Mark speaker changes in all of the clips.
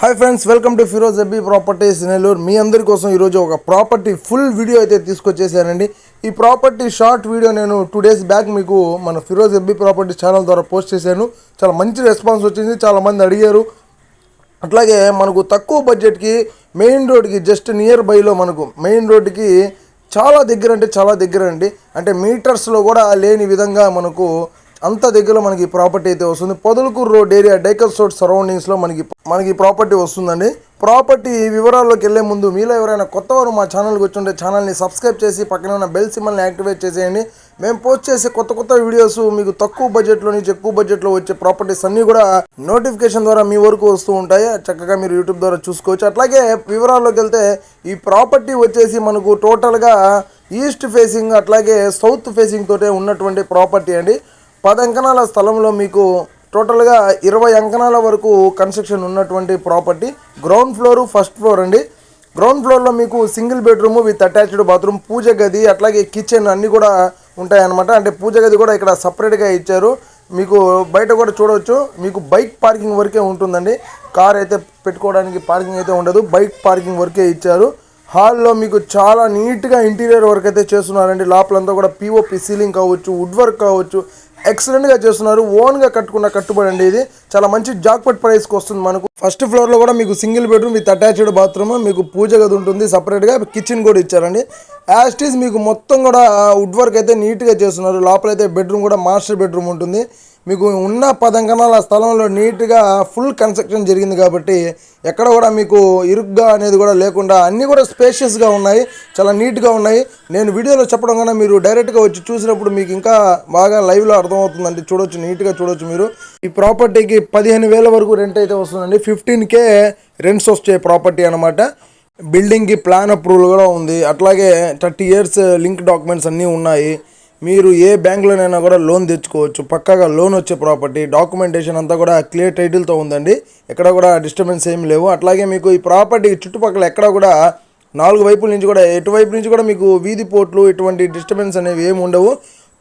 Speaker 1: Hi friends welcome to Firoz Abbi properties Nellore మీ అందరి కోసం ఈరోజు ఒక ప్రాపర్టీ ఫుల్ వీడియో అయితే తీసుకొచ్చేసానండి. ఈ ప్రాపర్టీ షార్ట్ వీడియో నేను టూ డేస్ బ్యాక్ మీకు మన ఫిరోజ్ ఎబ్బీ ప్రాపర్టీ ఛానల్ ద్వారా పోస్ట్ చేశాను. చాలా మంచి రెస్పాన్స్ వచ్చింది చాలా మంది అడిగారు. అట్లాగే మనకు తక్కువ బడ్జెట్కి మెయిన్ రోడ్కి జస్ట్ నియర్ బైలో మనకు మెయిన్ రోడ్కి చాలా దగ్గర అంటే చాలా దగ్గర అండి. అంటే మీటర్స్లో కూడా లేని విధంగా మనకు అంత దగ్గరలో మనకి ప్రాపర్టీ అయితే వస్తుంది. పొదలకూరు రోడ్ ఏరియా డైకల్ రోడ్ సరౌండింగ్స్లో మనకి మనకి ప్రాపర్టీ వస్తుందండి. ప్రాపర్టీ వివరాల్లోకి వెళ్ళే ముందు మీలో ఎవరైనా కొత్త వారు మా ఛానల్కి వచ్చుంటే ఛానల్ని సబ్స్క్రైబ్ చేసి పక్కన ఉన్న బెల్ సిమ్మల్ని యాక్టివేట్ చేసేయండి. మేము పోస్ట్ చేసే కొత్త కొత్త వీడియోస్ మీకు తక్కువ బడ్జెట్లో నుంచి ఎక్కువ బడ్జెట్లో వచ్చే ప్రాపర్టీస్ అన్నీ కూడా నోటిఫికేషన్ ద్వారా మీ వరకు వస్తూ ఉంటాయి. చక్కగా మీరు యూట్యూబ్ ద్వారా చూసుకోవచ్చు. అట్లాగే వివరాల్లోకి వెళ్తే ఈ ప్రాపర్టీ వచ్చేసి మనకు టోటల్గా ఈస్ట్ ఫేసింగ్ అట్లాగే సౌత్ ఫేసింగ్ తోటే ఉన్నటువంటి ప్రాపర్టీ అండి. పది అంకణాల స్థలంలో మీకు టోటల్గా ఇరవై అంకణాల వరకు కన్స్ట్రక్షన్ ఉన్నటువంటి property. Ground floor first floor అండి. గ్రౌండ్ ఫ్లోర్లో మీకు single bedroom with attached bathroom పూజ గది అట్లాగే కిచెన్ అన్నీ కూడా ఉంటాయన్నమాట. అంటే పూజ గది కూడా ఇక్కడ సపరేట్గా ఇచ్చారు. మీకు బయట కూడా చూడవచ్చు మీకు బైక్ పార్కింగ్ వరకే ఉంటుందండి. కార్ అయితే పెట్టుకోవడానికి పార్కింగ్ అయితే ఉండదు. బైక్ పార్కింగ్ వరకే ఇచ్చారు. హాల్లో మీకు చాలా నీట్గా ఇంటీరియర్ వర్క్ అయితే చేస్తున్నారండి. లోపలంతా కూడా పిఓపి సీలింగ్ కావచ్చు వుడ్ వర్క్ కావచ్చు ఎక్సలెంట్గా చేస్తున్నారు. ఓన్గా కట్టుకున్న కట్టుబడి అండి ఇది. చాలా మంచి జాక్పట్ ప్రైస్కి వస్తుంది మనకు. ఫస్ట్ ఫ్లోర్లో కూడా మీకు single bedroom with attached bathroom మీకు పూజ గది ఉంటుంది. సపరేట్గా కిచెన్ కూడా ఇచ్చారండి. యాస్టీస్ మీకు మొత్తం కూడా వుడ్ వర్క్ అయితే నీట్గా చేస్తున్నారు. లోపలైతే బెడ్రూమ్ కూడా మాస్టర్ బెడ్రూమ్ ఉంటుంది. మీకు ఉన్న పదంకణాల స్థలంలో నీట్గా ఫుల్ కన్స్ట్రక్షన్ జరిగింది కాబట్టి ఎక్కడ కూడా మీకు ఇరుగ్గా అనేది కూడా లేకుండా అన్నీ కూడా స్పేషియస్గా ఉన్నాయి. చాలా నీట్గా ఉన్నాయి. నేను వీడియోలో చెప్పడం కన్నా మీరు డైరెక్ట్గా వచ్చి చూసినప్పుడు మీకు ఇంకా బాగా లైవ్లో అర్థమవుతుందండి. చూడొచ్చు నీట్గా చూడొచ్చు మీరు. ఈ ప్రాపర్టీకి పదిహేను వేల వరకు రెంట్ అయితే వస్తుందండి. ఫిఫ్టీన్ కే రెంట్స్ వస్తాయి ప్రాపర్టీ అనమాట బిల్డింగ్కి ప్లాన్ అప్రూవల్ కూడా ఉంది. అట్లాగే థర్టీ ఇయర్స్ లింక్ డాక్యుమెంట్స్ అన్నీ ఉన్నాయి. మీరు ఏ బ్యాంకులోనైనా కూడా లోన్ తెచ్చుకోవచ్చు. పక్కాగా లోన్ వచ్చే ప్రాపర్టీ డాక్యుమెంటేషన్ అంతా కూడా క్లియర్ టైటిల్తో ఉందండి. ఎక్కడ కూడా డిస్టర్బెన్స్ ఏమి లేవు. అట్లాగే మీకు ఈ ప్రాపర్టీ చుట్టుపక్కల ఎక్కడ కూడా నాలుగు వైపుల నుంచి కూడా ఎటువైపు నుంచి కూడా మీకు వీధి పోట్లు ఇటువంటి డిస్టర్బెన్స్ అనేవి ఏమి ఉండవు.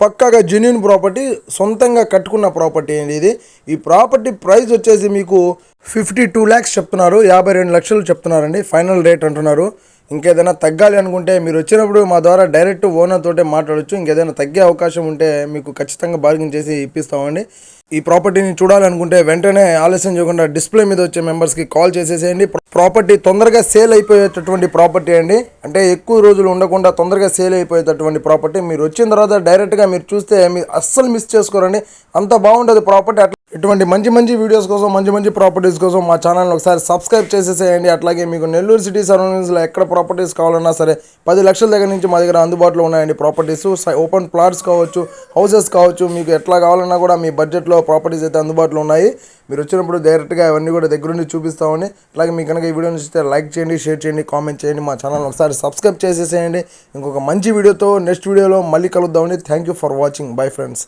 Speaker 1: పక్కాగా జెన్యున్ ప్రాపర్టీ సొంతంగా కట్టుకున్న ప్రాపర్టీ అండి ఇది. ఈ ప్రాపర్టీ ప్రైస్ వచ్చేసి మీకు ఫిఫ్టీ టూ ల్యాక్స్ చెప్తున్నారు యాభై రెండు లక్షలు చెప్తున్నారండి ఫైనల్ రేట్ అంటున్నారు. ఇంకేదైనా తగ్గాలి అనుకుంటే మీరు వచ్చినప్పుడు మా ద్వారా డైరెక్ట్ ఓనర్ తోటే మాట్లాడవచ్చు ఇంకేదైనా తగ్గే అవకాశం ఉంటే మీకు ఖచ్చితంగా బార్గెన్ చేసి ఇప్పిస్తామండి. ఈ ప్రాపర్టీని చూడాలనుకుంటే వెంటనే ఆలస్యం చేయకుండా డిస్ప్లే మీద వచ్చే మెంబర్స్కి కాల్ చేసేసేయండి. ప్రాపర్టీ తొందరగా సేల్ అయిపోయేటటువంటి ప్రాపర్టీ అండి. అంటే ఎక్కువ రోజులు ఉండకుండా తొందరగా సేల్ అయిపోయేటటువంటి ప్రాపర్టీ. మీరు వచ్చిన తర్వాత డైరెక్ట్గా మీరు చూస్తే మీరు అస్సలు మిస్ చేసుకోరండి. అంత బాగుంటుంది ప్రాపర్టీ. ఇటువంటి మంచి మంచి వీడియోస్ కోసం మంచి మంచి ప్రాపర్టీస్ కోసం మా ఛానల్ని ఒకసారి సబ్స్క్రైబ్ చేసేసేయండి. అట్లాగే మీకు నెల్లూరు సిటీ సరౌండింగ్స్లో ఎక్కడ ప్రాపర్టీస్ కావాలన్నా సరే పది లక్షల దగ్గర నుంచి మా దగ్గర అందుబాటులో ఉన్నాయండి ప్రాపర్టీస్ ఓపెన్ ప్లాట్స్ కావచ్చు హౌసెస్ కావచ్చు మీకు ఎట్లా కావాలన్నా కూడా మీ బడ్జెట్లో ప్రాపర్టీస్ అయితే అందుబాటులో ఉన్నాయి. మీరు వచ్చినప్పుడు డైరెక్ట్గా అవన్నీ కూడా దగ్గరుండి చూపిస్తామని అలాగే మీకు కనుక ఈ వీడియో నచ్చితే లైక్ చేయండి షేర్ చేయండి కామెంట్ చేయండి. మా ఛానల్ ఒకసారి సబ్స్క్రైబ్ చేసేసేయండి. ఇంకొక మంచి వీడియోతో నెక్స్ట్ వీడియోలో మళ్ళీ కలుద్దామని thank you for watching bye friends